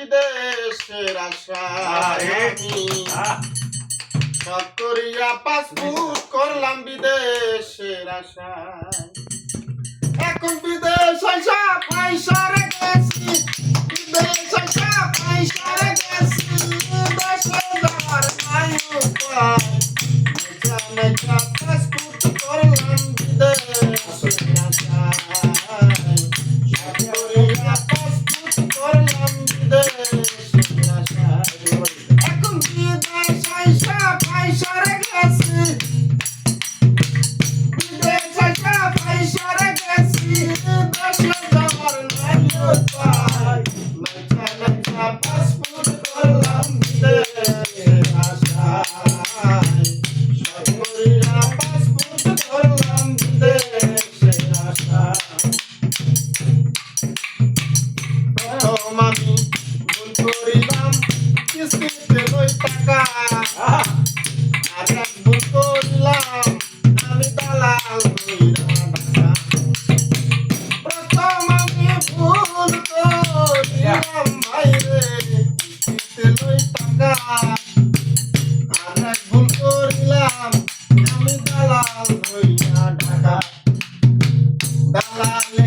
বিদেশের আশা। সব করিয়া পাসপোর্ট করলাম বিদেশের আশা। এখন বিদেশ আইসা পয়সা গেছি বিদেশ আইসা পয়সা আমি ভুল করিলাম কিস্তিতে লই টাকা আর এক ভুল করিলাম আমি দালাল। প্রথম আমি ভুল করিলাম ভাইরে কিস্তিতে লই টাকা আর এক ভুল করিলাম আমি দালাল হইয়া ঢাকা দালালে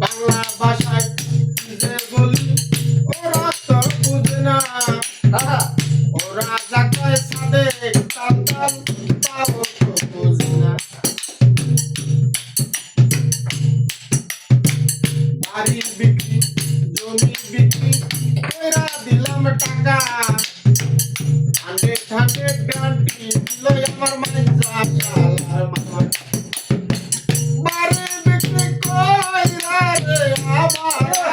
বাংলা ভাষায় যে বলি ওরা তো বুঝে না ওরা যাকে সাদে তাতাল পাবো বুঝে না বাড়ি বিক্রি জমি টাকা হান্ড্রেড হান্ড্রেড গ্যারান্টি দিল আমার মানে Yes.